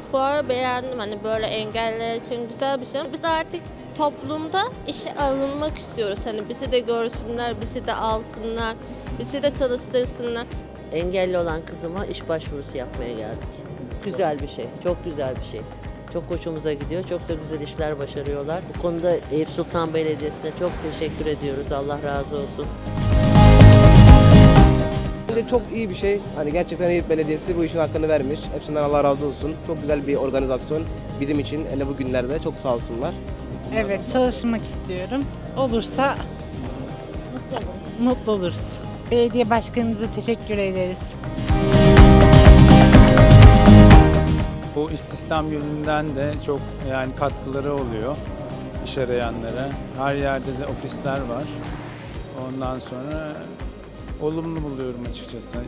çok beğendim. Hani böyle engelliler için güzel bir şey. Biz artık toplumda işe alınmak istiyoruz. Hani bizi de görsünler, bizi de alsınlar, bizi de çalıştırsınlar. Engelli olan kızıma iş başvurusu yapmaya geldik. Güzel bir şey, çok güzel bir şey. Çok hoşumuza gidiyor, çok da güzel işler başarıyorlar. Bu konuda Eyüp Sultan Belediyesi'ne çok teşekkür ediyoruz. Allah razı olsun. Bence çok iyi bir şey. Hani gerçekten Eyüp Belediyesi bu işin hakkını vermiş. Hepsinden Allah razı olsun. Çok güzel bir organizasyon bizim için. Hele bu günlerde çok sağ olsunlar. Evet çalışmak istiyorum. Olursa mutlu oluruz. Belediye başkanınıza teşekkür ederiz. Bu istihdam yönünden de çok yani katkıları oluyor iş arayanlara. Her yerde de ofisler var. Ondan sonra olumlu buluyorum açıkçası.